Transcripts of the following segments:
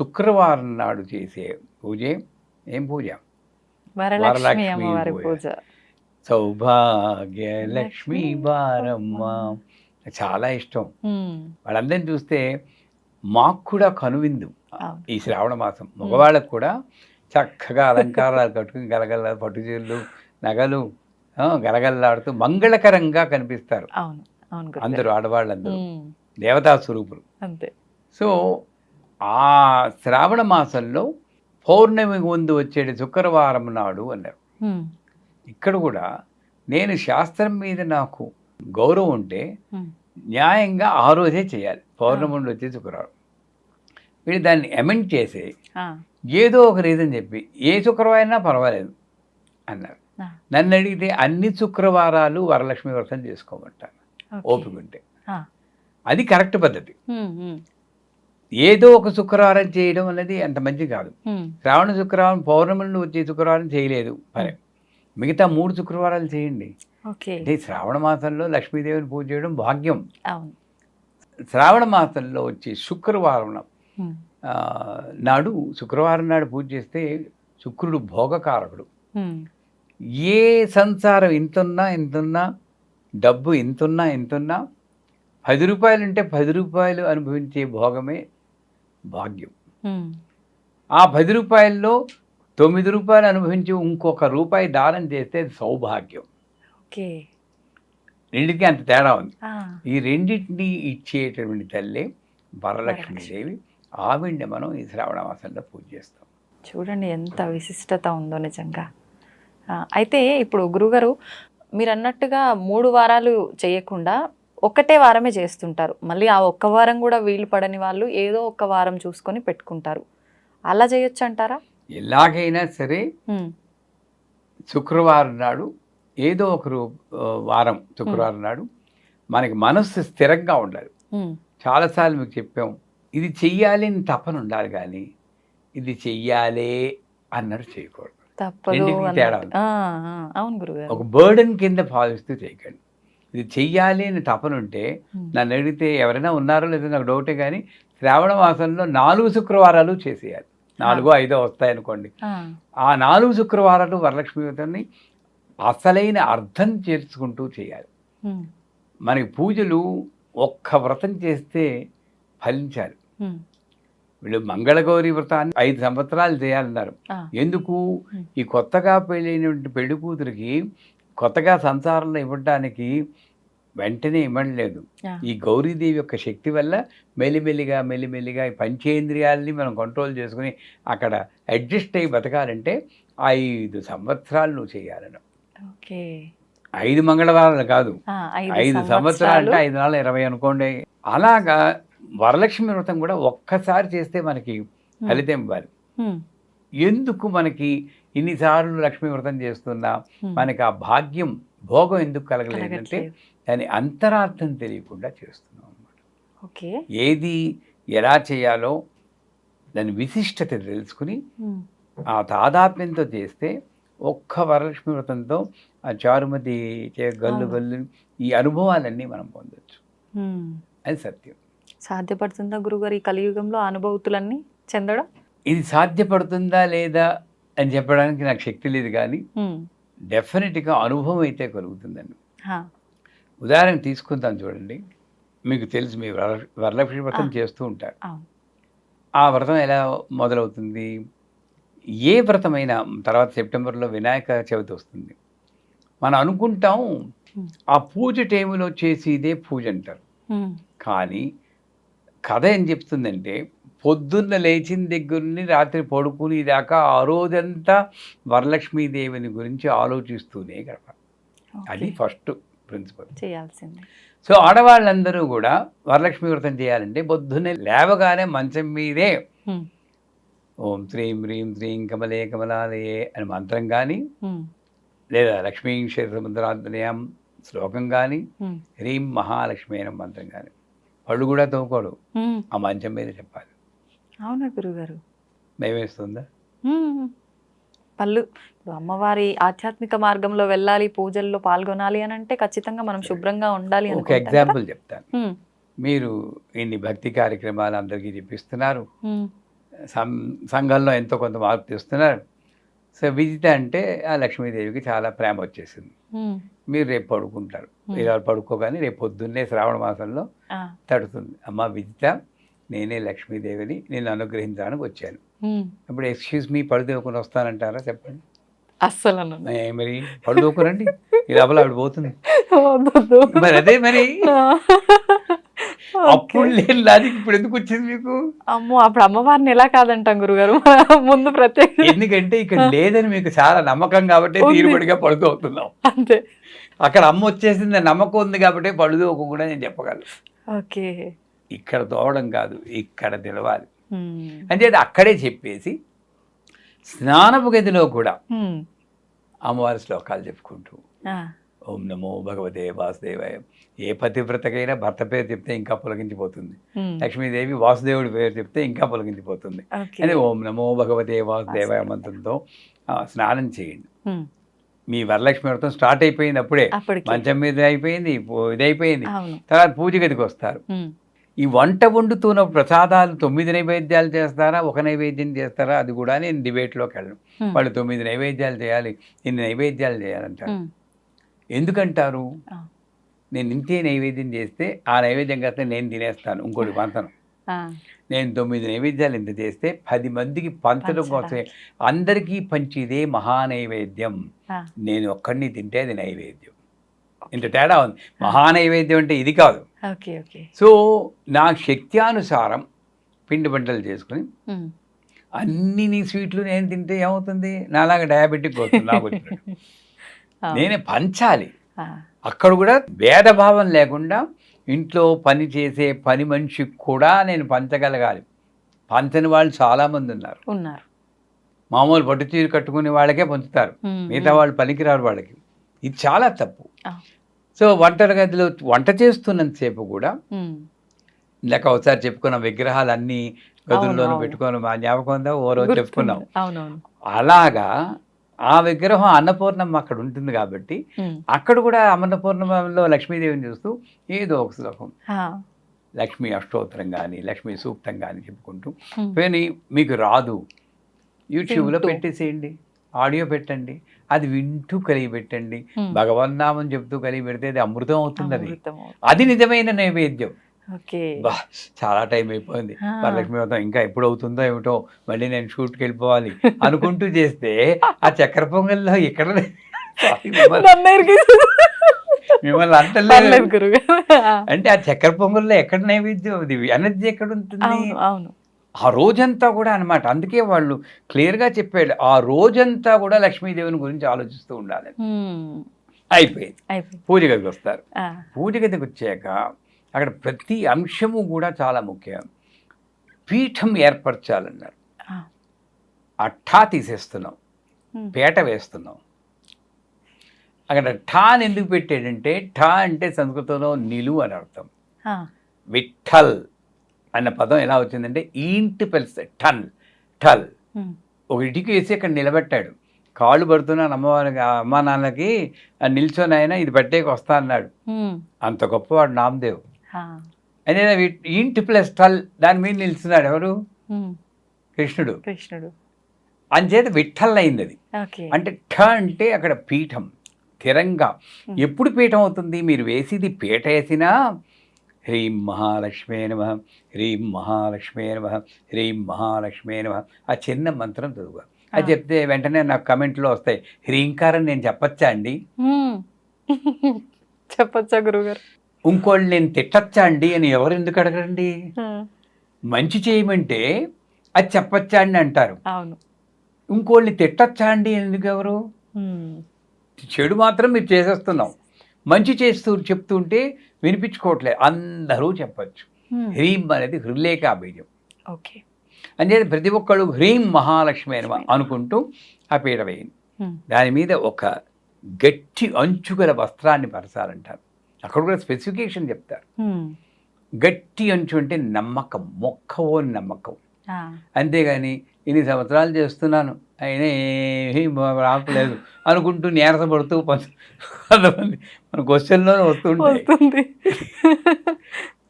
శుక్రవారం నాడు చేసే పూజ ఏం పూజ? వరలక్ష్మి పూజ. సౌభాగ్య లక్ష్మీ బారమ్మ. చాలా ఇష్టం. వాళ్ళందరిని చూస్తే మాకు కూడా కనువిందు. ఈ శ్రావణ మాసం. మగవాళ్ళకు కూడా చక్కగా అలంకారాలు కట్టుకుని గలగల పట్టు చీరలు నగలు గలగలలాడుతూ మంగళకరంగా కనిపిస్తారు. అందరూ ఆడవాళ్ళందరూ. దేవతా స్వరూపులు. అంతే. సో ఆ శ్రావణ మాసంలో పౌర్ణమి ముందు వచ్చేటి శుక్రవారం నాడు అన్నారు. ఇక్కడ కూడా నేను శాస్త్రం మీద నాకు గౌరవం ఉంటే న్యాయంగా ఆ రోజే చేయాలి. పౌర్ణమి నుండి వచ్చే శుక్రవారం. వీళ్ళు దాన్ని అమెండ్ చేసి ఏదో ఒక రీజన్ చెప్పి ఏ శుక్రవారం అయినా పర్వాలేదు అన్నారు. నన్ను అడిగితే అన్ని శుక్రవారాలు వరలక్ష్మి వ్రతం చేసుకోమంటాను. ఓపిక ఉంటే. అది కరెక్ట్ పద్ధతి. ఏదో ఒక శుక్రవారం చేయడం అనేది అంత మంచి కాదు. శ్రావణ శుక్రవారం పౌర్ణమి నుండి వచ్చే శుక్రవారం చేయలేదు. సరే. మిగతా మూడు శుక్రవారాలు చేయండి. అంటే శ్రావణ మాసంలో లక్ష్మీదేవిని పూజ చేయడం భాగ్యం. శ్రావణ మాసంలో వచ్చే శుక్రవారం నాడు శుక్రవారం నాడు పూజ చేస్తే శుక్రుడు భోగకారకుడు. ఏ సంసారం ఇంతున్నా ఇంతున్నా డబ్బు ఇంతున్నా ఇంతున్నా పది రూపాయలు ఉంటే పది రూపాయలు అనుభవించే భోగమే భాగ్యం. ఆ పది రూపాయల్లో తొమ్మిది రూపాయలు అనుభవించి ఇంకొక రూపాయి దానం చేస్తే అది సౌభాగ్యం. ఓకే. రెండింటికి అంత తేడా ఉంది. ఈ రెండింటిని ఇచ్చేటటువంటి తల్లి వరలక్ష్మీదేవి ఆవిడ్ని మనం ఈ శ్రావణ మాసంలో పూజ చేస్తాం. చూడండి ఎంత విశిష్టత ఉందో నిజంగా. అయితే ఇప్పుడు గురుగారు మీరు అన్నట్టుగా మూడు వారాలు చేయకుండా ఒక్కటే వారమే చేస్తుంటారు. మళ్ళీ ఆ ఒక్క వారం కూడా వీలు పడని వాళ్ళు ఏదో ఒక్క వారం చూసుకొని పెట్టుకుంటారు. అలా చేయొచ్చు అంటారా ఎలాగైనా సరే శుక్రవారం నాడు ఏదో ఒక వారం శుక్రవారం నాడు మనకి మనస్సు స్థిరంగా ఉండాలి. చాలాసార్లు మీకు చెప్పాం ఇది చెయ్యాలి అని తపన ఉండాలి కానీ ఇది చెయ్యాలే అన్నట్టు చేయకూడదు. తేడా అవును ఒక బర్డెన్ కింద భావిస్తూ చేయకండి. ఇది చెయ్యాలి అని తపన ఉంటే నన్ను అడిగితే ఎవరైనా ఉన్నారో లేదో నాకు డౌటే కానీ శ్రావణ మాసంలో నాలుగు శుక్రవారాలు చేసేయాలి. నాలుగో ఐదో వస్తాయనుకోండి. ఆ, ఆ నాలుగు శుక్రవారాలు వరలక్ష్మి వ్రతాన్ని అసలైన అర్థం చేర్చుకుంటూ చేయాలి. మనకి పూజలు ఒక్క వ్రతం చేస్తే ఫలించాలి. వీళ్ళు మంగళగౌరి వ్రతాన్ని ఐదు సంవత్సరాలు చేయాలన్నారు. ఎందుకు. ఈ కొత్తగా పెళ్ళైనటువంటి పెళ్ళి కూతురికి కొత్తగా సంసారంలో ఇవ్వడానికి వెంటనే ఇవ్వలేదు ఈ గౌరీదేవి యొక్క శక్తి వల్ల మెల్లిమెల్లిగా మెల్లిమెల్లిగా ఈ పంచేంద్రియాలని మనం కంట్రోల్ చేసుకుని అక్కడ అడ్జస్ట్ అయ్యి బతకాలంటే ఐదు సంవత్సరాలు నువ్వు చేయాలను ఓకే. ఐదు మంగళవారాలు కాదు. ఐదు సంవత్సరాలు. అంటే ఐదు నాలుగు ఇరవై అనుకోండి. అలాగా వరలక్ష్మి వ్రతం కూడా ఒక్కసారి చేస్తే మనకి ఫలితం ఇవ్వాలి. ఎందుకు మనకి ఇన్నిసార్లు లక్ష్మీ వ్రతం చేస్తున్నా మనకి ఆ భాగ్యం భోగం ఎందుకు కలగలేదంటే. దాని అంతరార్థం తెలియకుండా చేస్తున్నాం అన్నమాట. ఓకే. ఏది ఎలా చేయాలో దాని విశిష్టత తెలుసుకుని ఆ తాదాత్మ్యంతో చేస్తే ఒక్క వరలక్ష్మి వ్రతంతో ఆ చారుమతి గల్లు. గల్లు ఈ అనుభవాలన్నీ మనం పొందొచ్చు. అది సత్యం. సాధ్యపడుతుందా గురుగారు ఈ కలియుగంలో ఆ అనుభూతులన్నీ చెందడం? ఇది సాధ్యపడుతుందా లేదా అని చెప్పడానికి నాకు శక్తి లేదు కానీ డెఫినెట్గా అనుభవం అయితే కలుగుతుందండి. ఉదాహరణ తీసుకుంటాం చూడండి. మీకు తెలుసు మీ వర- వరలక్ష్మి వ్రతం. చేస్తూ ఉంటారు. ఆ. వ్రతం ఎలా మొదలవుతుంది? ఏ వ్రతమైనా తర్వాత సెప్టెంబర్లో వినాయక చవితి వస్తుంది. మనం అనుకుంటాం. ఆ పూజ టైంలో చేసి ఇదే పూజ అంటారు. కానీ కథ ఏం చెప్తుందంటే పొద్దున్న లేచిన దగ్గర రాత్రి పడుకుని దాకా ఆ రోజంతా వరలక్ష్మీదేవిని గురించి ఆలోచిస్తూనే గడపాలి. అది. First principle. చేయాల్సిందే. సో ఆడవాళ్ళందరూ కూడా వరలక్ష్మి వ్రతం చేయాలంటే పొద్దున్నే లేవగానే మంచం మీదే ఓం శ్రీం హ్రీం శ్రీం కమలే కమలాలయే అని మంత్రం కానీ లేదా లక్ష్మీ క్షేత్రముద్రాంతనయం శ్లోకం కానీ హ్రీం మహాలక్ష్మి అయిన మంత్రం కానీ పళ్ళు కూడా తోకోడు. ఆ మంచం మీద చెప్పాలి. అవునా గురుగారు? భయమేస్తుందా? ఉమ్. పళ్ళు. ఇప్పుడు అమ్మవారి ఆధ్యాత్మిక మార్గంలో వెళ్ళాలి పూజల్లో పాల్గొనాలి అని అంటే ఖచ్చితంగా మనం శుభ్రంగా ఉండాలి ఒక? ఎగ్జాంపుల్ చెప్తాను. మీరు ఇన్ని భక్తి కార్యక్రమాలు అందరికీ చెప్పిస్తున్నారు. సంఘంలో ఎంతో కొంత మార్పు తెస్తున్నారు. సో విజిత అంటే ఆ లక్ష్మీదేవికి చాలా ప్రేమ వచ్చేసింది. మీరు రేపు పడుకుంటారు. ఇలా పడుకోగానే రేపు పొద్దున్నే శ్రావణ మాసంలో తడుతుంది. అమ్మ విజిత నేనే లక్ష్మీదేవిని నేను అనుగ్రహించడానికి వచ్చాను. ఇప్పుడు ఎక్స్క్యూజ్ మీ పడుదోకుని వస్తానంటారా చెప్పండి. అస్సలు మరి పడుదోకురండి ఈ లోపల ఆవిడ పోతుంది. మరి అదే మరి. అప్పుడు లేని లాజిక్ ఇప్పుడు ఎందుకు వచ్చింది మీకు? అమ్మో అప్పుడు అమ్మవారిని ఎలా కాదంటాం గురుగారు? ముందు ప్రత్యేక ఎందుకంటే ఇక్కడ లేదని మీకు చాలా నమ్మకం కాబట్టి. తీరుబడిగా పడుకోతున్నాం అంతే. అక్కడ అమ్మ వచ్చేసింది నమ్మకం ఉంది కాబట్టి పడుదోకు కూడా నేను చెప్పగలను. ఓకే. ఇక్కడ తోవడం కాదు ఇక్కడ తెలవాలి. ఉమ్, అంటే అక్కడే చెప్పేసి స్నానపు గదిలో కూడా అమ్మవారి శ్లోకాలు చెప్పుకుంటూ ఓం నమో భగవతే వాసుదేవాయ. ఏ పతివ్రతకైనా భర్త పేరు చెప్తే ఇంకా పొలగించిపోతుంది లక్ష్మీదేవి వాసుదేవుడి పేరు చెప్తే ఇంకా పొలగించిపోతుంది అదే ఓం నమో భగవతే వాసుదేవాయ మంత్రంతో స్నానం చేయండి. మీ వరలక్ష్మి వ్రతం స్టార్ట్ అయిపోయింది అప్పుడే మంచం మీద అయిపోయింది ఇదైపోయింది. అవును. తర్వాత పూజ గదికి వస్తారు ఈ వంట వండుతున్న ప్రసాదాలు తొమ్మిది నైవేద్యాలు చేస్తారా? ఒక నైవేద్యం చేస్తారా? అది కూడా నేను డిబేట్లోకి వెళ్ళను. వాళ్ళు తొమ్మిది నైవేద్యాలు చేయాలి ఇన్ని నైవేద్యాలు చేయాలంటారు. ఎందుకంటారు? నేను ఇంతే నైవేద్యం చేస్తే ఆ నైవేద్యం కాస్త నేను తినేస్తాను ఇంకోటి పంతను నేను తొమ్మిది నైవేద్యాలు ఇంత చేస్తే పది మందికి పంచడం కోసమే. అందరికీ పంచిదే మహానైవేద్యం. నేను ఒక్కడిని తింటే అది నైవేద్యం. ఇంత తేడా ఉంది. మహానైవేద్యం అంటే ఇది కాదు. Okay okay. సో నా శక్త్యానుసారం పిండి వంటలు చేసుకుని అన్ని నీ స్వీట్లు నేను తింటే ఏమవుతుంది? నాలాగా డయాబెటిక్ వస్తుంది నాకు. నేనే పంచాలి. అక్కడ కూడా భేదభావం లేకుండా ఇంట్లో పని చేసే పని మనిషికి కూడా నేను పంచగలగాలి. పంచని వాళ్ళు చాలామంది ఉన్నారు. ఉన్నారు. మామూలు పట్టు చీర కట్టుకునే వాళ్ళకే పంచుతారు. మిగతా వాళ్ళు పనికిరారు వాళ్ళకి. ఇది చాలా తప్పు. సో వంట గదిలో వంట చేస్తున్నంతసేపు కూడా ఇందాక ఒకసారి చెప్పుకున్న విగ్రహాలు అన్ని గదుల్లోనూ. పెట్టుకొని మా జ్ఞాపకం ఉందా? ఓ రోజు. చెప్పుకున్నాం. అలాగా ఆ విగ్రహం అన్నపూర్ణమ్మ అక్కడ ఉంటుంది కాబట్టి అక్కడ కూడా అన్నపూర్ణమలో లక్ష్మీదేవిని చూస్తూ ఏదో ఒక శ్లోకం. లక్ష్మీ అష్టోత్తరం కానీ లక్ష్మీ సూక్తం కానీ చెప్పుకుంటూ పోనీ మీకు రాదు. యూట్యూబ్లో. పెట్టేసేయండి. ఆడియో పెట్టండి. అది వింటూ కలిగి పెట్టండి భగవన్నామం చెప్తూ కలిగి పెడితే అది అమృతం అవుతుంది అది. అది నిజమైన నైవేద్యం. చాలా టైం అయిపోయింది. వరలక్ష్మి వ్రతం ఇంకా ఎప్పుడు అవుతుందో ఏమిటో మళ్ళీ నేను షూట్కి వెళ్ళిపోవాలి అనుకుంటూ చేస్తే ఆ చక్కెర పొంగల్లో ఇక్కడ మిమ్మల్ని- అంటలేదు. అంటే ఆ చక్కెర పొంగల్లో ఎక్కడ నైవేద్యం? అది ఎనర్జీ ఎక్కడ ఉంటుంది? అవును. ఆ రోజంతా కూడా అన్నమాట. అందుకే వాళ్ళు క్లియర్గా చెప్పాడు ఆ రోజంతా కూడా లక్ష్మీదేవిని గురించి ఆలోచిస్తూ ఉండాలి. అయిపోయింది. పూజ గదికి వస్తారు. పూజ గదికి వచ్చాక అక్కడ ప్రతి అంశము కూడా చాలా ముఖ్యం. పీఠం ఏర్పరచాలన్నారు. ఠా తీసేస్తున్నాం. పీట వేస్తున్నాం. అక్కడ ఠా అని ఎందుకు పెట్టాడంటే ఠా అంటే సంస్కృతంలో నిలువు అని అర్థం. విఠల్. అన్న పదం ఎలా వచ్చిందంటే ఈంటి పెలిస్తే టన్ టల్. ఉమ్, ఒక ఇటుక వేసి అక్కడ నిలబెట్టాడు. కాళ్ళు పడుతున్నాను అమ్మవారికి అమ్మా నాన్నకి నిల్చొని ఆయన ఇది పెట్టేకి వస్తా అన్నాడు. అంత గొప్పవాడు నామదేవ్. అదే ఇంటి ప్లస్ టల్ దాని మీద నిలుస్తున్నాడు ఎవరు? కృష్ణుడు. కృష్ణుడు. అంచేత విఠల్ అయింది అది అంటే ఠ అంటే అక్కడ పీఠం స్థిరంగా ఎప్పుడు పీఠం అవుతుంది? మీరు వేసేది పీట వేసినా హ్రీం మహాలక్ష్మే నమ హ్రీం మహాలక్ష్మే నమ హ్రీం మహాలక్ష్మే నమ. ఆ చిన్న మంత్రం చదువు. అది. చెప్తే వెంటనే నాకు కమెంట్లో వస్తాయి. హ్రీంకారం నేను చెప్పచ్చా అండి. చెప్పొచ్చా గురుగారు ఇంకోళ్ళు నేను తిట్టచ్చా అండి అని ఎవరు ఎందుకు అడగండి ఆ, మంచి చేయమంటే అది చెప్పచ్చా అండి అంటారు. అవును. ఇంకోళ్ళని తిట్టచ్చా అండి ఎందుకు ఎవరు? చెడు మాత్రం మీరు చేసేస్తున్నాం. మంచి చేస్తూ చెప్తుంటే వినిపించుకోవట్లేదు. అందరూ చెప్పచ్చు. హ్రీం అనేది హృలేఖ బీజం ఓకే. అంటే ప్రతి ఒక్కళ్ళు హ్రీం మహాలక్ష్మి అని అనుకుంటూ ఆ పీట వేయండి. దాని మీద ఒక గట్టి అంచుగల వస్త్రాన్ని పరచాలంటారు. అక్కడ కూడా స్పెసిఫికేషన్ చెప్తారు. గట్టి అంచు అంటే నమ్మకం మొక్కవో నమ్మకం. అంతేగాని ఇన్ని సంవత్సరాలు చేస్తున్నాను. అయినా ఏమీ రావట్లేదు అనుకుంటూ నీరసపడుతూ కొంత- కొంతమంది మన క్వశ్చన్లోనే వస్తుంటాయి. వస్తుంది.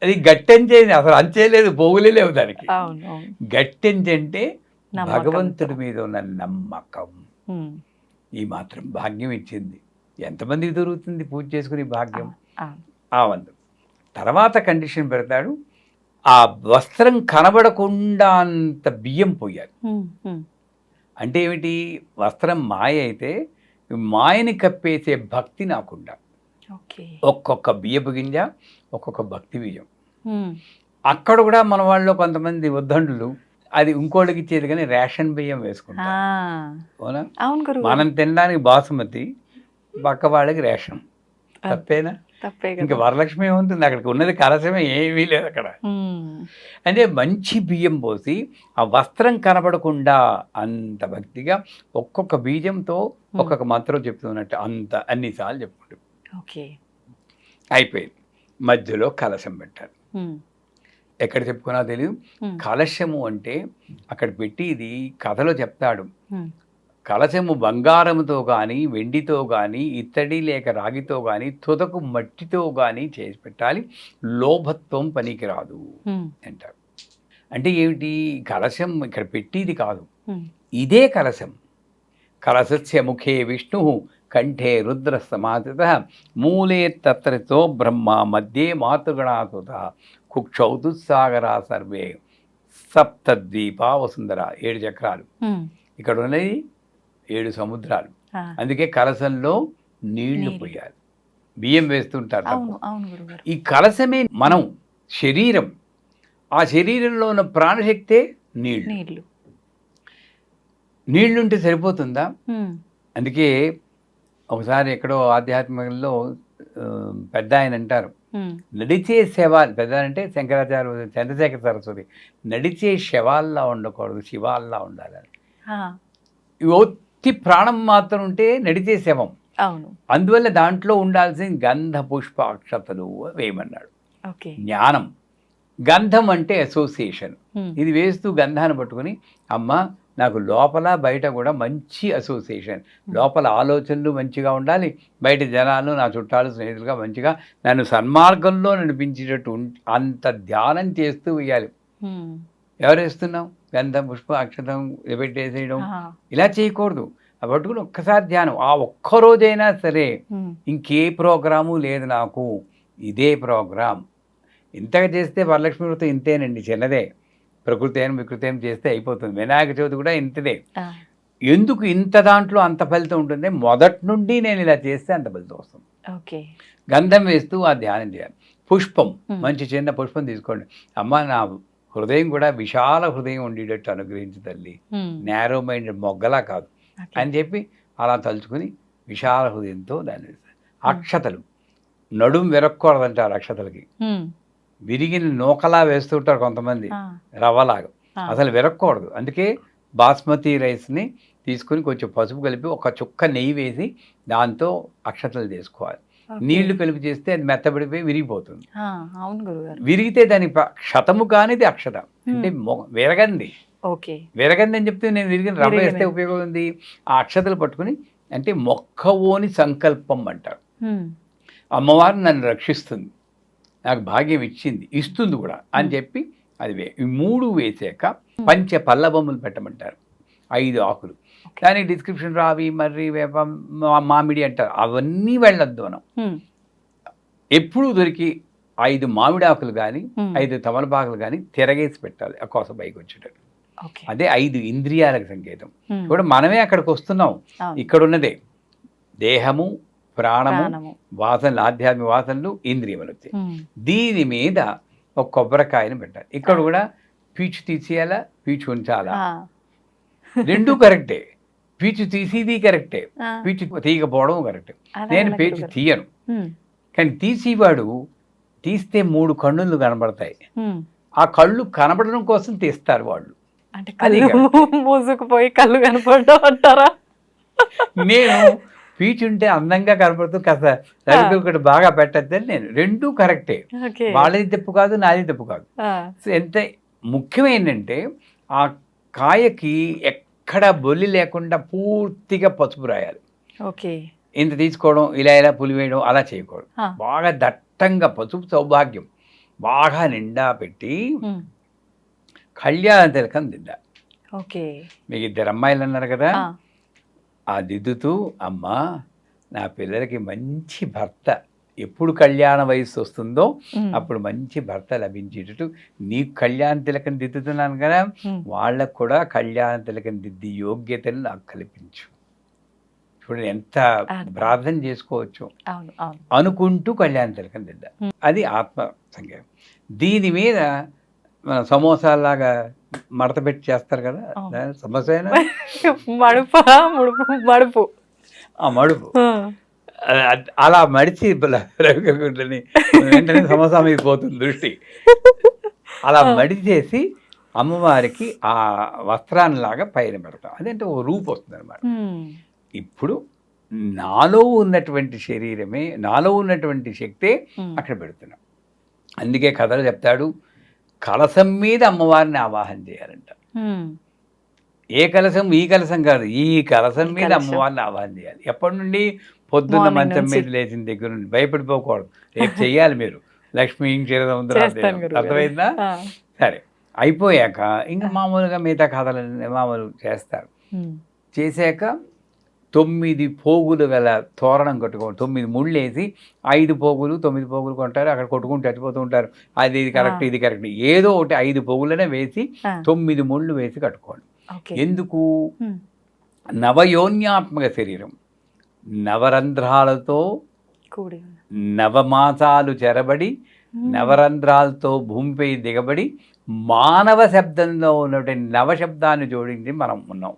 అది గట్టెంచే అసలు అంచే లేదు పోగులే లేవు దానికి. అవును అవును గట్టెంచి అంటే నమ్మకంతో. భగవంతుడి మీద ఉన్న నమ్మకం. ఈ మాత్రం భాగ్యం ఇచ్చింది. ఎంతమందికి దొరుకుతుంది పూజ చేసుకునే భాగ్యం. ఆ వందు. తర్వాత కండిషన్ పెడతాడు. ఆ వస్త్రం కనబడకుండా అంత బియ్యం పోయాలి. అంటే ఏమిటి? వస్త్రం మాయ అయితే మాయని కప్పేసే భక్తి నాకుండా ఒక్కొక్క బియ్యపు గింజ ఒక్కొక్క భక్తి బియ్యం. అక్కడ కూడా మన వాళ్ళు కొంతమంది ఉద్దండులు అది ఇంకోళ్ళకి ఇచ్చేది కానీ రేషన్ బియ్యం అవునా? గురువు. మనం తినడానికి బాసుమతి పక్క వాళ్ళకి రేషన్. తప్పేనా? తప్పే ఇంకా వరలక్ష్మి ఏముంటుంది? అక్కడికి ఉన్నది కలసమే ఏమీ లేదు అక్కడ. అంటే మంచి బియ్యం పోసి ఆ వస్త్రం కనబడకుండా అంత భక్తిగా ఒక్కొక్క బీజంతో ఒక్కొక్క మంత్రం చెప్తున్నట్టు అంత అన్నిసార్లు చెప్పుకుంటాం. ఓకే. అయిపోయింది. మధ్యలో కలశం పెట్టాలి. ఎక్కడ చెప్పుకున్నా తెలియదు కలశము అంటే అక్కడ పెట్టి ఇది కథలో చెప్తాడు. కలశము బంగారముతో కానీ వెండితో కానీ ఇత్తడి లేక రాగితో కానీ తుదకు మట్టితో కానీ చేసి పెట్టాలి. లోభత్వం పనికిరాదు అంటారు. అంటే ఏమిటి? కలశం ఇక్కడ పెట్టిది కాదు. ఇదే కలశం. కలశస్య ముఖే విష్ణు కంఠే రుద్ర సమాధిత మూలే తత్రతో బ్రహ్మ మధ్యే మాతృగణాసుత కుక్షౌ దుస్సాగరా సర్వే సప్తద్వీప వసుంధర ఏడు చక్రాలు. ఇక్కడ ఉన్నది ఏడు సముద్రాలు. అందుకే కలశంలో నీళ్ళు నీళ్ళు. పోయాలి. బియ్యం వేస్తుంటారు ఈ కలశమే మనం శరీరం. ఆ శరీరంలో ఉన్న ప్రాణశక్తే నీళ్ళు. నీళ్ళు నీళ్ళుంటే సరిపోతుందా? అందుకే ఒకసారి ఎక్కడో ఆధ్యాత్మికంలో పెద్ద ఆయన అంటారు. నడిచే శవాలు పెద్ద అంటే శంకరాచార్య చంద్రశేఖర సరస్వతి. నడిచే శవాల్లా ఉండకూడదు శివాల్లా ఉండాలని. ఒత్తి ప్రాణం మాత్రం ఉంటే నడిచే శవం. అవును. అందువల్ల దాంట్లో ఉండాల్సిన గంధ పుష్ప అక్షతలు వేయమన్నాడు. ఓకే. జ్ఞానం. గంధం అంటే అసోసియేషన్ ఇది వేస్తూ గంధాన్ని పట్టుకుని అమ్మ నాకు లోపల బయట కూడా మంచి అసోసియేషన్ లోపల ఆలోచనలు మంచిగా ఉండాలి బయట జనాలు నా చుట్టాలు స్నేహితులుగా మంచిగా నన్ను సన్మార్గంలో నడిపించేటట్టు అంత ధ్యానం చేస్తూ వేయాలి ఉమ్, ఎవరు వేస్తున్నాం గంధం పుష్ప అక్షతం పెట్టేసేయడం ఇలా చేయకూడదు. ఆ పట్టుకుని ఒక్కసారి ధ్యానం. ఆ ఒక్క రోజైనా సరే ఇంకే ప్రోగ్రాము లేదు నాకు. ఇదే ప్రోగ్రాం. ఇంతగా చేస్తే వరలక్ష్మి వ్రతం ఇంతేనండి చిన్నదే. ప్రకృతి వికృతి చేస్తే అయిపోతుంది. వినాయక చవితి కూడా ఇంతదే. ఎందుకు ఇంత దాంట్లో అంత ఫలితం ఉంటుంది? మొదటి నుండి నేను ఇలా చేస్తే అంత ఫలితం వస్తుంది. ఓకే. గంధం వేస్తూ ఆ ధ్యానం చేయాలి. పుష్పం. మంచి చిన్న పుష్పం తీసుకోండి. అమ్మ నా హృదయం కూడా విశాల హృదయం ఉండేటట్టు అనుగ్రహించు తల్లి. నేరో మైండ్ మొగ్గలా కాదు. అని చెప్పి అలా తలుచుకుని విశాల హృదయంతో దాన్ని వేస్తారు. అక్షతలు. నడుం విరక్కూడదంటారు అక్షతలకి. విరిగిన నూకలా వేస్తుంటారు కొంతమంది. ఆ, రవ్వలాగా. అసలు విరక్కూడదు. అందుకే బాస్మతి రైస్ని తీసుకుని కొంచెం పసుపు కలిపి ఒక చుక్క నెయ్యి వేసి దాంతో అక్షతలు చేసుకోవాలి. నీళ్ళు కలిపి చేస్తే అది మెత్తబడిపోయి విరిగిపోతుంది. ఆ, అవును గురుగారు. విరిగితే దాని క్షతము కానిది అక్షత. అంటే విరగంది. ఓకే. విరగంది అని చెప్తే నేను విరిగిన రవ్వ వేస్తే. ఉపయోగం ఉంది ఆ అక్షతలు పట్టుకుని అంటే మొక్కవోని సంకల్పం అంటారు. అమ్మవారు నన్ను రక్షిస్తుంది. నాకు భాగ్యం ఇచ్చింది ఇస్తుంది కూడా అని. చెప్పి అది వే ఈ మూడు వేసాక పంచ పల్లబొమ్మలు పెట్టమంటారు. ఐదు ఆకులు. దానికి డిస్క్రిప్షన్ రావి మర్రి వేప మా- మామిడి అంటారు. అవన్నీ వెళ్ళొద్దు మనం. ఎప్పుడు దొరికి ఐదు మామిడి ఆకులు కానీ ఐదు తమలపాకులు కానీ తిరగేసి పెట్టాలి. ఆ కోస పైకి వచ్చేటట్టు. అదే ఐదు ఇంద్రియాలకు సంకేతం. కూడా మనమే అక్కడికి వస్తున్నాం. ఇక్కడ ఉన్నదే దేహము ప్రాణము వాసనలు ఆధ్యాత్మిక వాసనలు ఇంద్రియములు వచ్చాయి దీని మీద ఒక కొబ్బరికాయని పెట్టాలి. ఇక్కడ కూడా పీచు తీసేయాలా? పీచు ఉంచాలా? రెండూ కరెక్టే. పీచు తీసేది కరెక్టే. పీచు తీయకపోవడం కరెక్టే. నేను పీచు? తీయను. కానీ తీసేవాడు తీస్తే మూడు కన్నులు కనబడతాయి. ఆ కళ్ళు కనబడడం కోసం తీస్తారు వాళ్ళు. అంటే మూసుకుపోయి కళ్ళు కనపడడం అంటారా? నేను పీచు ఉంటే అందంగా కనబడుతూ కాస్త రవికి ఒకటి బాగా పెట్టద్దని నేను. రెండూ కరెక్టే. వాళ్ళది తప్పు కాదు నాది తప్పు కాదు. ఎంత ముఖ్యమైందంటే ఆ కాయకి ఎక్కడ బొల్లి లేకుండా పూర్తిగా పసుపు రాయాలి. ఓకే. ఇంత తీసుకోవడం ఇలా ఇలా పులి వేయడం అలా చేయకూడదు. బాగా దట్టంగా పసుపు సౌభాగ్యం. బాగా నిండా పెట్టి. కళ్యాణ తిలకం దిద్దా ఓకే. మీకు ఇద్దరు అమ్మాయిలు అన్నారు కదా. ఆ దిద్దుతూ అమ్మా నా పిల్లలకి మంచి భర్త. ఎప్పుడు కళ్యాణ వయస్సు వస్తుందో అప్పుడు మంచి భర్త లభించేటట్టు నీకు కళ్యాణ తిలకం దిద్దుతున్నాను కదా. వాళ్ళకు కూడా కళ్యాణ తిలకం దిద్ది యోగ్యతను నాకు కల్పించు. చూడండి ఎంత. ప్రార్థన చేసుకోవచ్చు. అనుకుంటూ కళ్యాణ తిలకం దిద్ద. అది ఆత్మ సంఖ్య దీని మీద మన సమోసాలాగా మడత పెట్టి చేస్తారు కదా సమోసా అయినా మడుపు ముడుపు మడుపు. ఆ మడుపు. అలా మడిచి రవికుంటని వెంటనే సమోసా మీద పోతుంది దృష్టి. అలా మడిచేసి అమ్మవారికి ఆ వస్త్రాన్ని లాగా పైన పెడతాం. అదేంటే ఓ రూపు వస్తుంది అనమాట ఇప్పుడు నాలో ఉన్నటువంటి శరీరమే నాలో ఉన్నటువంటి శక్తే. అక్కడ పెడుతున్నాం. అందుకే కథలు చెప్తాడు కలసం మీద అమ్మవారిని ఆవాహన చేయాలంట. ఏ కలసం ఈ కలసం కాదు ఈ కలసం మీద. అమ్మవారిని ఆవాహన చేయాలి. ఎప్పటి నుండి? పొద్దున్న మంచం. మీద లేచిన దగ్గర నుండి భయపడిపోకూడదు. రేపు చెయ్యాలి మీరు. లక్ష్మీ చేస్తాను గురుగారు. అర్థమైందా? సరే. అయిపోయాక ఇంకా మామూలుగా మిగతా కథలు మామూలు చేస్తారు. చేశాక తొమ్మిది పోగులు గల తోరణం కట్టుకోండి తొమ్మిది ముళ్ళు వేసి ఐదు పోగులు తొమ్మిది పోగులు కొంటారు. అక్కడ కొట్టుకుంటూ చచ్చిపోతూ ఉంటారు. అది ఇది కరెక్ట్. ఇది కరెక్ట్. ఏదో ఒకటి ఐదు పోగులనే వేసి తొమ్మిది ముళ్ళు వేసి కట్టుకోండి. ఎందుకు? నవయోన్యాత్మక శరీరం. నవరంధ్రాలతో కూడి. నవమాసాలు చెరబడి నవరంధ్రాలతో భూమిపై దిగబడి మానవ శబ్దంలో ఉన్నటువంటి నవ శబ్దాన్ని జోడించి మనం ఉన్నాం.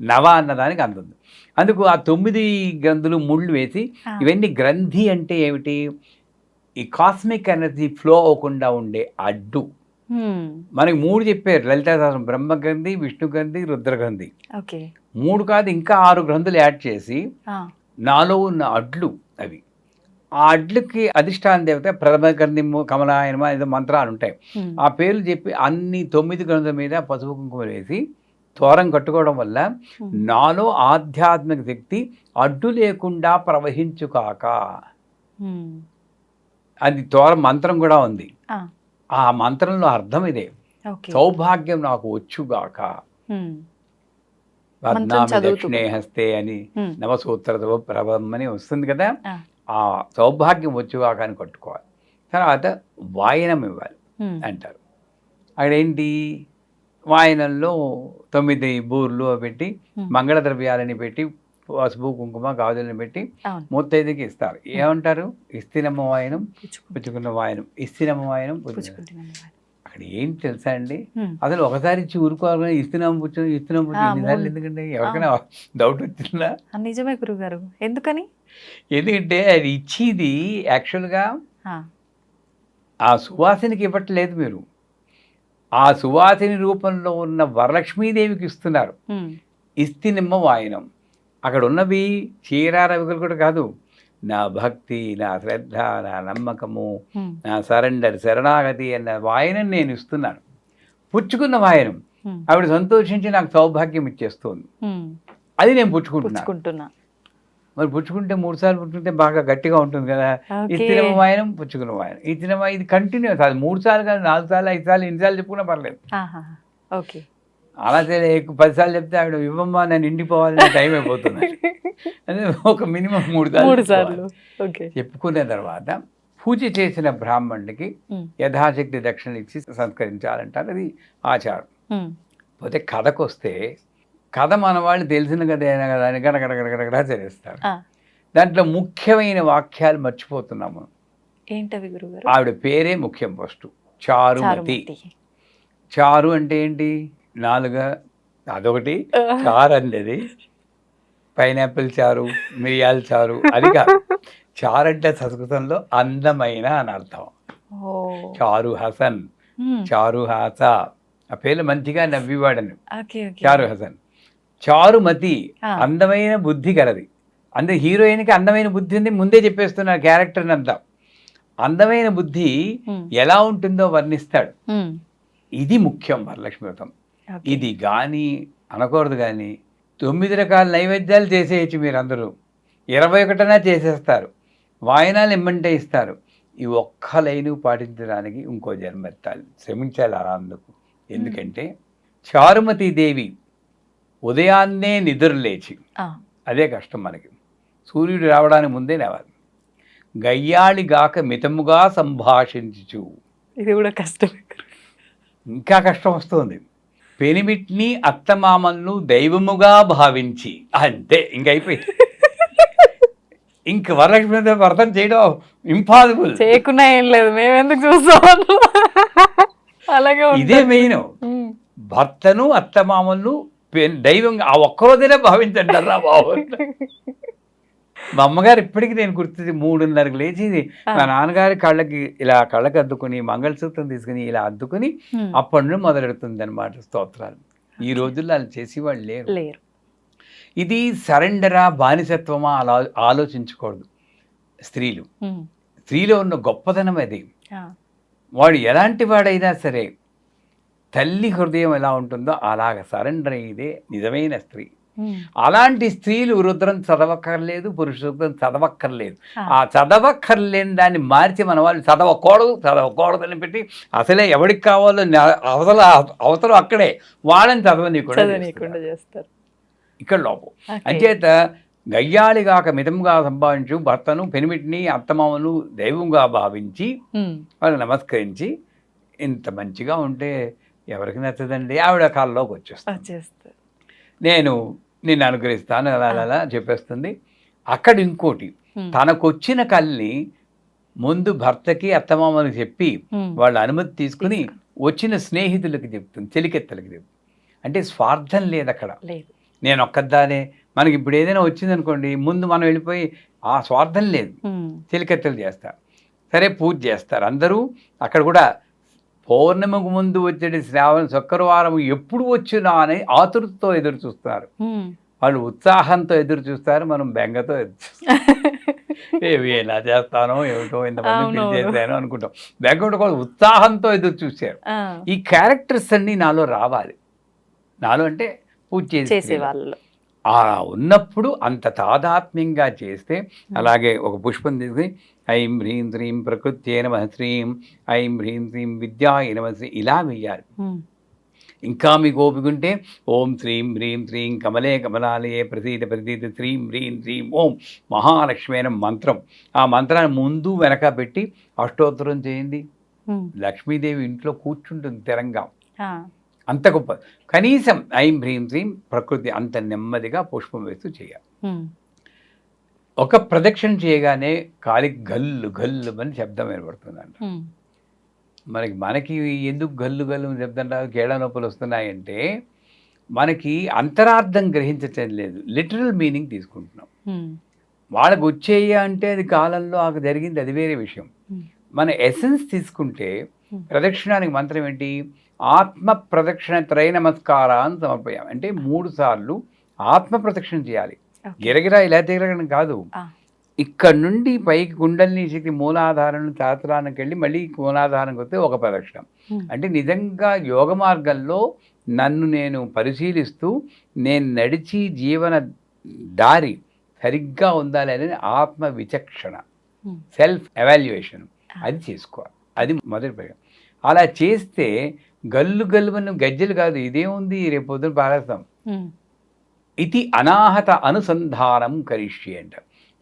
నవ అన్నదానికి అందుంది అందుకు ఆ తొమ్మిది గ్రంథులు ముళ్ళు వేసి ఇవన్నీ గ్రంథి అంటే ఏమిటి? ఈ కాస్మిక్ ఎనర్జీ ఫ్లో అవ్వకుండా ఉండే అడ్డు. మనకి మూడు చెప్పారు. లలితా బ్రహ్మగ్రంథి విష్ణు గ్రంథి రుద్రగ్రంథి మూడు కాదు ఇంకా ఆరు గ్రంథులు యాడ్ చేసి నాలో ఉన్న అడ్లు అవి. ఆ అడ్లకి అధిష్టాన దేవత ప్రథమ గ్రంథిము కమలాయనమ ఏదో మంత్రాలు ఉంటాయి. ఉమ్, ఆ పేర్లు చెప్పి అన్ని తొమ్మిది గ్రంథుల మీద పసుపు కుంకుమ వేసి తోరం కట్టుకోవడం వల్ల ఉమ్, నాలో ఆధ్యాత్మిక శక్తి అడ్డు లేకుండా ప్రవహించుకాక. అది తోరం మంత్రం కూడా ఉంది. ఆ, మంత్రంలో అర్థం ఇదే. సౌభాగ్యం నాకు వచ్చుగాక ఉమ్, మంత్రం పద్నామి చదువుతూ దక్షిణే హస్తే అని నవసూత్ర ప్రభం అని వస్తుంది కదా. ఆ, సౌభాగ్యం వచ్చుగాక అని కట్టుకోవాలి. తర్వాత వాయనం ఇవ్వాలి అంటారు. అక్కడ ఏంటి వాయనంలో తొమ్మిది బూర్లు పెట్టి మంగళ ద్రవ్యాలని పెట్టి పసుపు కుంకుమ గాజులను పెట్టి ముత్తైదుకి ఇస్తారు. ఏమంటారు? ఇస్తినమ్మ వాయనం. పుచ్చుకు- పుచ్చుకున్న వాయనం. ఇస్తినమ్మ వాయనం. అక్కడ ఏంటి తెలుసా అండి? అసలు ఒకసారి ఇచ్చి ఊరుకోవాలి ఇస్తున్నాం పుచ్చు ఇస్తున్నాం పుచ్చు ఆ, ఎన్నిసార్లు మూడు. ఎందుకంటే ఎవరికైనా డౌట్ వచ్చిందా? నిజమే గురుగారు. ఎందుకని? ఎందుకంటే అది ఇచ్చేది యాక్చువల్గా ఆ, సువాసినికి ఇవ్వట్లేదు మీరు. ఆ సువాసిని రూపంలో ఉన్న వరలక్ష్మీదేవికి ఇస్తున్నారు. ఇస్తినిమ్మ వాయనం అక్కడ ఉన్నవి చీర రవికలు కూడా కాదు. నా భక్తి నా శ్రద్ధ నా నమ్మకము నా సరెండర్ శరణాగతి అన్న వాయనం నేను ఇస్తున్నాను. పుచ్చుకున్న వాయనం. ఆవిడ సంతోషించి నాకు సౌభాగ్యం ఇచ్చేస్తుంది. అది నేను పుచ్చుకుంటున్నాను పుచ్చుకుంటున్నా. మరి పుచ్చుకుంటే మూడు సార్లు పుచ్చుకుంటే బాగా గట్టిగా ఉంటుంది కదా. ఇచ్చిన వాయనం పుచ్చుకున్న వాయనం. ఇచ్చిన ఇది కంటిన్యూస్. అది మూడు సార్లు కాదు నాలుగు సార్లు ఐదు సార్లు ఎన్ని సార్లు చెప్పుకున్నా పర్లేదు. ఓకే. అలా సరే ఎక్కువ పది సార్లు చెప్తే ఆవిడ ఇవ్వమ్మా నేను ఇండిపోవాలని టైం అయిపోతుంది అదే. ఒక మినిమం మూడు సార్లు మూడు. సార్లు. ఓకే. చెప్పుకున్న తర్వాత పూజ చేసిన బ్రాహ్మణుడికి యథాశక్తి దక్షిణ ఇచ్చి సంస్కరించాలంటారు. అది ఆచారం. పోతే కథకు వస్తే కథ మన వాళ్ళు తెలిసిన కథ అయినా కదా అని గడగడగడగడగడా చదివేస్తారు ఆ, దాంట్లో ముఖ్యమైన వాక్యాలు మర్చిపోతున్నాము. ఏంటవి గురుగారు? ఆవిడ పేరే ముఖ్యం ఫస్ట్. చారుమతి. చారు అంటే ఏంటి? నాలుగా అదొకటి చారు అనేది పైనాపిల్ చారు మిరియాల చారు అది కాదు. చారు అంటే సంస్కృతంలో అందమైన అని అర్థం. చారు హసన్ చారు హాస. ఆ పేర్లు మంచిగా నవ్వివాడని. చారు హసన్. చారుమతి. అందమైన బుద్ధి కలది అంటే హీరోయిన్కి అందమైన బుద్ధి ఉంది. ముందే చెప్పేస్తున్నారు క్యారెక్టర్ని అంతా. అందమైన బుద్ధి ఎలా ఉంటుందో వర్ణిస్తాడు. ఇది ముఖ్యం వరలక్ష్మి వ్రతం. ఇది కానీ అనకూడదు కానీ తొమ్మిది రకాల నైవేద్యాలు చేసేయచ్చు మీరు అందరూ ఇరవై ఒకటనా చేసేస్తారు. వాయనాలు ఇమ్మంటే ఇస్తారు. ఈ ఒక్క లైను పాటించడానికి ఇంకో జన్మ ఎత్తాలి. శ్రమించాలి అలా అందుకు ఎందుకంటే చారుమతి దేవి ఉదయాన్నే నిద్రలేచి అదే కష్టం మనకి. సూర్యుడు రావడానికి ముందే లేవాలి. గయ్యాళిగాక మితముగా సంభాషించు ఇది కూడా కష్టమే. ఇంకా కష్టం వస్తుంది. పెనిమిట్ని అత్తమామలను దైవముగా భావించి. అంతే ఇంక అయిపోయింది. ఇంక వరలక్ష్మి వ్రతం చేయడం ఇంపాసిబుల్ చేయకున్నా ఏం లేదు మేము ఎందుకు చూస్తాం? అలాగే. ఇదే మెయిన్. భర్తను అత్తమామలను పె- దైవంగా ఆ ఒక్కరోజునే భావించండి రా బాబు. మా అమ్మగారు ఇప్పటికీ నేను గుర్తుంది మూడున్నరకు లేచి మా నాన్నగారి కళ్ళకి ఇలా కళ్ళకి అద్దుకుని మంగళసూత్రం తీసుకుని ఇలా అద్దుకుని. అప్పటి నుండి మొదలెడుతుంది అనమాట స్తోత్రాలు. ఈ రోజుల్లో అలా చేసేవాళ్ళు లేరు. లేరు. ఇది సరెండరా బానిసత్వమా అలా ఆలోచించకూడదు స్త్రీలు. స్త్రీలో ఉన్న గొప్పతనం అది. వాడు ఎలాంటి వాడైనా సరే తల్లి హృదయం ఎలా ఉంటుందో అలాగ సరెండర్ అయ్యేదే నిజమైన స్త్రీ. అలాంటి స్త్రీలు రుద్రం చదవక్కర్లేదు పురుష రుద్రం చదవక్కర్లేదు ఆ. చదవక్కర్లేని దాన్ని మార్చి మన వాళ్ళు చదవకూడదు చదవకూడదు అని పెట్టి అసలే ఎవరికి కావాలో అవతల అవసరం అక్కడే వాళ్ళని చదవనీయకుండా. చేస్తారు ఇక్కడ లోపం. అంచేత గయ్యాళిగాక మితంగా సంభావించు భర్తను పెనిమిటిని అత్తమామను దైవంగా భావించి. వాళ్ళు నమస్కరించి ఇంత మంచిగా ఉంటే ఎవరికి నచ్చదండి ఆవిడ కాలంలోకి వచ్చేస్తుంది వచ్చేస్తారు నేను అనుగ్రహిస్తాను అలా అలా చెప్పేస్తుంది. అక్కడ ఇంకోటి. తనకొచ్చిన కల్ని ముందు భర్తకి అత్తమామలకు చెప్పి. వాళ్ళ అనుమతి తీసుకుని వచ్చిన స్నేహితులకి చెప్తుంది చెలికెత్తలకి చెప్తుంది. అంటే స్వార్థం లేదు అక్కడ. నేను ఒక్కదానే మనకి ఇప్పుడు ఏదైనా వచ్చిందనుకోండి ముందు మనం వెళ్ళిపోయి ఆ స్వార్థం లేదు. చిలికెత్తలు చేస్తారు. సరే పూజ చేస్తారు. అందరూ అక్కడ కూడా పౌర్ణమికి ముందు వచ్చే శ్రావణ శుక్రవారం ఎప్పుడు వచ్చినా అని ఆతురతతో ఎదురు చూస్తారు. వాళ్ళు ఉత్సాహంతో ఎదురు చూస్తారు మనం బెంగతో ఎదురు చూస్తాం. ఏవి ఎలా చేస్తానో ఏమిటో ఇంతమంది. చేశాను అనుకుంటాం. బెంగ కూడా ఉత్సాహంతో ఎదురు చూశారు. ఈ క్యారెక్టర్స్ అన్నీ నాలో రావాలి. నాలో అంటే పూజ చేసే. వాళ్ళు ఆ ఉన్నప్పుడు అంత తాదాత్మ్యంగా చేస్తే అలాగే ఒక పుష్పం తీసుకుని ఐం హ్రీం శ్రీం ప్రకృత్యే నమ శ్రీం ఐం హ్రీం శ్రీం విద్యాయ నమ శ్రీ ఇలా వెయ్యాలి. ఇంకా మీకు ఓపిక ఉంటే ఓం శ్రీం హ్రీం శ్రీం కమలే కమలాలయే ప్రసీద ప్రసీద శ్రీం హ్రీం శ్రీం ఓం మహాలక్ష్మి అనే మంత్రం. ఆ మంత్రాన్ని ముందు వెనక పెట్టి అష్టోత్తరం చేయండి. లక్ష్మీదేవి ఇంట్లో కూర్చుంటుంది తెరంగా. అంత గొప్ప. కనీసం ఐం హ్రీం శ్రీం ప్రకృతి అంత నెమ్మదిగా పుష్పం వేస్తూ చేయాలి. ఒక ప్రదక్షిణ చేయగానే కాలి గల్లు గల్లు అని శబ్దం ఏర్పడుతుందంట ఉమ్. మనకి మనకి ఎందుకు గల్లు గల్లు అని శబ్దం రాదు కేడ నొప్పులు వస్తున్నాయంటే మనకి అంతరార్థం గ్రహించటం లేదు లిటరల్ మీనింగ్ తీసుకుంటున్నాం. వాళ్ళకి వచ్చేయ అంటే అది కాలంలో ఆకు జరిగింది అది వేరే విషయం. మన ఎసెన్స్ తీసుకుంటే. ప్రదక్షిణానికి మంత్రం ఏంటి ఆత్మ ప్రదక్షిణ త్రయ నమస్కారాన్ని సమర్పయాం అంటే మూడు సార్లు ఆత్మ ప్రదక్షిణ చేయాలి. గిరగిరా ఇలా తిరగడం కాదు. ఇక్కడ నుండి పైకి కుండలిని శక్తి మూలాధారం శాస్త్రానికి వెళ్ళి మళ్ళీ మూలాధారానికి వస్తే ఒక ప్రదక్షిణ. అంటే నిజంగా యోగ మార్గంలో నన్ను నేను పరిశీలిస్తూ నేను నడిచి జీవన దారి సరిగ్గా ఉండాలి అనేది ఆత్మ విచక్షణ. సెల్ఫ్ ఎవాల్యుయేషన్ అది చేసుకోవాలి. అది మొదటి ప్రయోగం అలా చేస్తే గల్లు గల్లుమని గజ్జలు కాదు ఇదేముంది రేపు పొద్దున పారేస్తాం. ఇది అనాహత అనుసంధానం కరిష్యే అంట.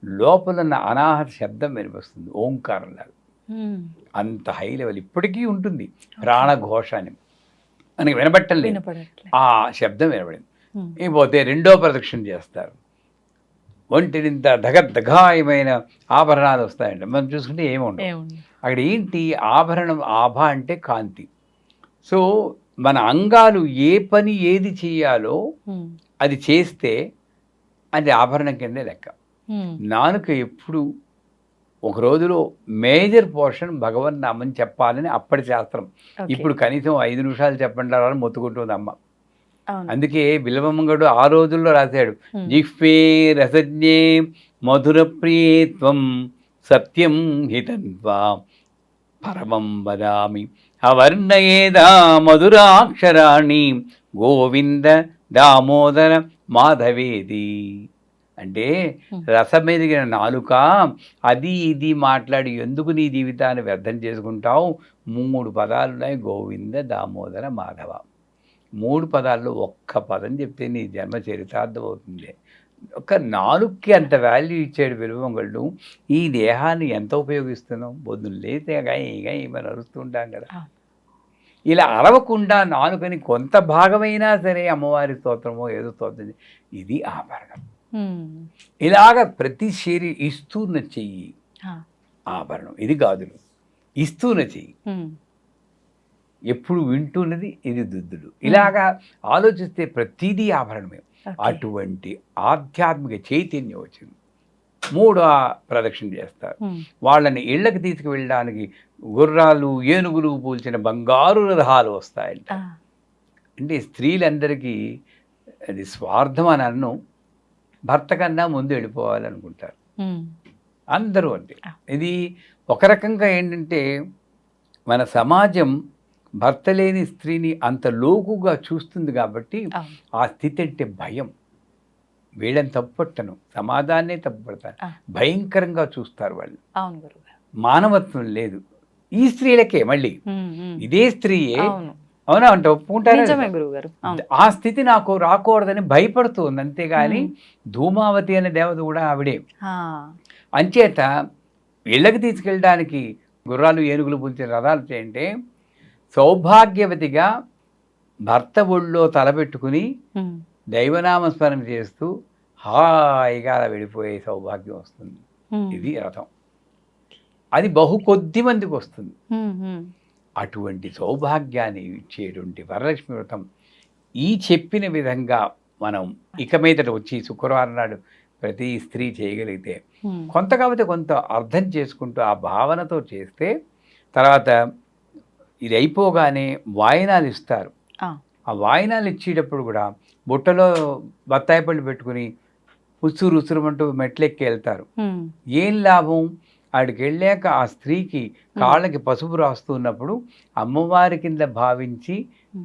లోపల ఉన్న అనాహత శబ్దం వినిపిస్తుంది ఓంకారం లాగా. ఉమ్. అంత హై లెవెల్ ఇప్పటికీ ఉంటుంది ప్రాణఘోష అని మనకి వినబట్టం లేదు. ఆ శబ్దం వినబడింది. ఇకపోతే రెండో ప్రదక్షిణ చేస్తారు. ఒంటినింత దగద్దగాయమైన ఆభరణాలు వస్తాయంట. మనం చూసుకుంటే ఏముండవు. ఏముంది అక్కడ ఏంటి? ఆభరణం ఆభ అంటే కాంతి. సో మన అంగాలు ఏ పని ఏది చేయాలో. అది చేస్తే అది ఆభరణం కిందే లెక్క. నాలుక ఎప్పుడు ఒక రోజులో మేజర్ పోర్షన్ భగవన్ నామం చెప్పాలని అప్పటి శాస్త్రం. ఇప్పుడు కనీసం ఐదు నిమిషాలు చెప్పండి అని మొత్తుకుంటుంది అమ్మ అందుకే బిల్వమంగడు ఆ రోజుల్లో రాశాడు. జిహ్వే రసజ్ఞే మధుర ప్రియత్వం సత్యం హితన్వా పరమం వదామి అవర్ణయేదా మధురాక్షరాణి గోవింద దామోదర మాధవేది. అంటే. రసమెరిగిన నాలుక అది ఇది మాట్లాడి ఎందుకు నీ జీవితాన్ని వ్యర్థం చేసుకుంటావు? మూడు పదాలు ఉన్నాయి గోవింద దామోదర మాధవ. మూడు పదాల్లో ఒక్క పదం చెప్తే నీ జన్మ చరితార్థం అవుతుంది ఒక నాలుగుకి అంత వాల్యూ ఇచ్చాడు విలువంగళ్ళు ఈ దేహాన్ని ఎంత ఉపయోగిస్తున్నాం పొద్దున్న లేతే ఇక ఏమైనా అరుస్తుంటాం కదా. ఇలా అరవకుండా నాలుకని కొంత భాగమైనా సరే అమ్మవారి స్తోత్రమో ఏదో స్తోత్రం ఇది ఆభరణం. ఇలాగ ప్రతి శరీ ఇస్తూన చెయ్యి. ఆభరణం ఇది గాజులు ఇస్తూన చెయ్యి. ఎప్పుడు వింటున్నది ఇది దుద్దులు ఇలాగా ఆలోచిస్తే ప్రతిదీ ఆభరణమే. అటువంటి ఆధ్యాత్మిక చైతన్యం వచ్చింది మూడు ఆ ప్రదక్షిణ చేస్తారు. వాళ్ళని ఇళ్ళకి తీసుకువెళ్ళడానికి గుర్రాలు ఏనుగులు పూల్చిన బంగారు రథాలు వస్తాయంట. అంటే స్త్రీలందరికీ అది స్వార్థం అని అన్ను భర్త కన్నా ముందు వెళ్ళిపోవాలనుకుంటారు. అందరూ అంటే ఆ. ఇది ఒక రకంగా ఏంటంటే మన సమాజం భర్త లేని స్త్రీని అంత లోకుగా చూస్తుంది కాబట్టి. ఆ స్థితి అంటే భయం వీళ్ళని తప్పుపట్టను సమాజాన్నే తప్పుపడతాను. భయంకరంగా చూస్తారు వాళ్ళు. మానవత్వం లేదు. ఈ స్త్రీలకే మళ్ళీ. ఇదే స్త్రీయే. అవును. అంటే ఒప్పుకుంటారా? ఆ స్థితి నాకు రాకూడదని భయపడుతుంది అంతేగాని. ధూమావతి అనే దేవత కూడా ఆవిడే. అంచేత ఇళ్ళకి తీసుకెళ్ళడానికి గుర్రాలు ఏనుగులు పుంచిన రథాలు చేయంటే సౌభాగ్యవతిగా భర్త ఒళ్ళో తలపెట్టుకుని ఉమ్. దైవనామస్మరణ చేస్తూ హాయిగా అలా వెళ్ళిపోయే సౌభాగ్యం వస్తుంది. ఇది రథం అది బహు కొద్ది మందికి వస్తుంది. అటువంటి సౌభాగ్యాన్ని ఇచ్చేటువంటి వరలక్ష్మి వ్రతం ఈ చెప్పిన విధంగా మనం ఇక మీదట వచ్చి శుక్రవారం నాడు ప్రతి స్త్రీ చేయగలిగితే. కొంత కాకపోతే కొంత అర్థం చేసుకుంటూ ఆ భావనతో చేస్తే తర్వాత ఇది అయిపోగానే వాయినాలు ఇస్తారు. ఆ వాయినాలు ఇచ్చేటప్పుడు కూడా బుట్టలో బత్తాయి పళ్ళు పెట్టుకుని ఉసురు ఉసురుమంటూ మెట్లెక్కి వెళ్తారు. ఏం లాభం? ఆడికి వెళ్ళాక ఆ స్త్రీకి కాళ్ళకి పసుపు రాస్తున్నప్పుడు అమ్మవారి కింద భావించి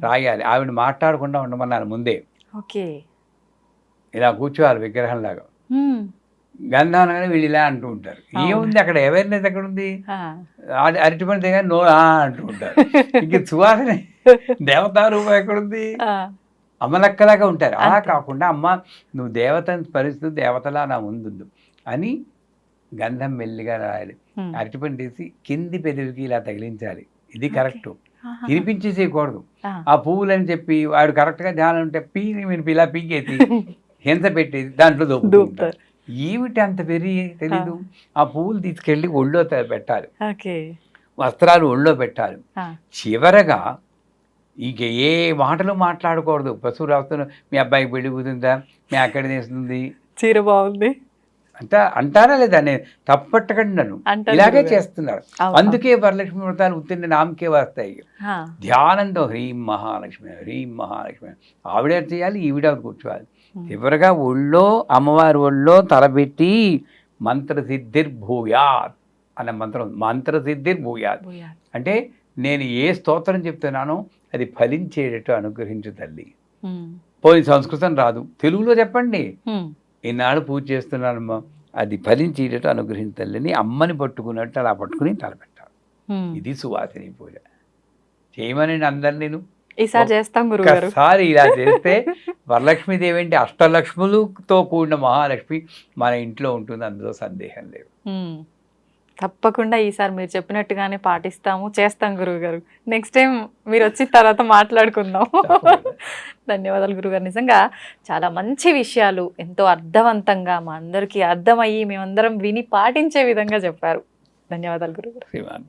రాయాలి. ఆవిడ మాట్లాడకుండా ఉండమన్నాను ముందే. ఓకే. ఇలా కూర్చోవాలి విగ్రహంలాగా. గంధానగానే వీళ్ళు ఇలా అంటూ ఉంటారు. ఏముంది అక్కడ? అవేర్నెస్ ఎక్కడ ఉంది అరటిపండు దగ్గర నో అంటూ ఉంటారు. ఇంక సువాసన దేవతా రూపం ఎక్కడుంది. అమ్మలక్కలాగా ఉంటారు అలా. కాకుండా అమ్మ నువ్వు దేవతని స్మరిస్తూ దేవతలా నా ముందుండు అని గంధం మెల్లిగా రాయాలి ఉమ్. అరటిపండు తీసి కింది పెదవికి ఇలా తగిలించాలి ఇది. కరెక్ట్. తినిపించేసేయకూడదు ఆ. ఆ పువ్వులని చెప్పి వాడు కరెక్ట్గా ధ్యానం ఉంటే పీని మీరు ఇలా పీకేసి హింస పెట్టేది దాంట్లో దూపుతారు. ఏమిటి అంత పెరి తెలీదు ఆ పువ్వులు తీసుకెళ్ళి ఒళ్ళో పెట్టాలి వస్త్రాలు ఒళ్ళో పెట్టాలి. చివరగా ఇక ఏ మాటలు మాట్లాడకూడదు పశువు రాస్తున్న మీ అబ్బాయికి పెళ్ళి కుదిరిందా మీ అక్కడ చేస్తుంది చీర బాగుంది అంట అంటారా లేదా నేను తప్పట్టకండి నన్ను ఇలాగే. చేస్తున్నారు. అందుకే వరలక్ష్మి వ్రతాలు ఉత్తిన్న నామకే వస్తాయి. ధ్యానంతో హ్రీం మహాలక్ష్మి హ్రీం మహాలక్ష్మి ఆవిడ చేయాలి ఈవిడ కూర్చోవాలి. చివరగా ఒళ్ళో అమ్మవారి ఒళ్ళో తలపెట్టి మంత్రసిద్ధిర్భూయాత్ అనే మంత్రం. మంత్రసిద్ధిర్భూయాత్. అంటే నేను ఏ స్తోత్రం చెప్తున్నానో అది ఫలించేటట్టు అనుగ్రహించు తల్లి. పోనీ సంస్కృతం రాదు తెలుగులో చెప్పండి. ఈనాడు పూజ చేస్తున్నానమ్మా అది ఫలించేటట్టు అనుగ్రహించు తల్లిని అమ్మని పట్టుకున్నట్టు అలా పట్టుకుని తలపెట్టాలి. ఇది సువాసిని పూజ చేయమని అందరు నేను ఈసారి చేస్తాం ఒక్కసారి ఇలా చేస్తే వరలక్ష్మీదేవి అంటే అష్టలక్ష్ములతో కూడిన మహాలక్ష్మి మన ఇంట్లో ఉంటుంది అందులో సందేహం లేదు. తప్పకుండా ఈసారి మీరు చెప్పినట్టుగానే పాటిస్తాము. చేస్తాం గురువు గారు నెక్స్ట్ టైం మీరు వచ్చిన తర్వాత మాట్లాడుకుందాం. ధన్యవాదాలు గురుగారు నిజంగా చాలా మంచి విషయాలు ఎంతో అర్థవంతంగా మా అందరికీ అర్థమయ్యి మేమందరం విని పాటించే విధంగా చెప్పారు. ధన్యవాదాలు గురుగారు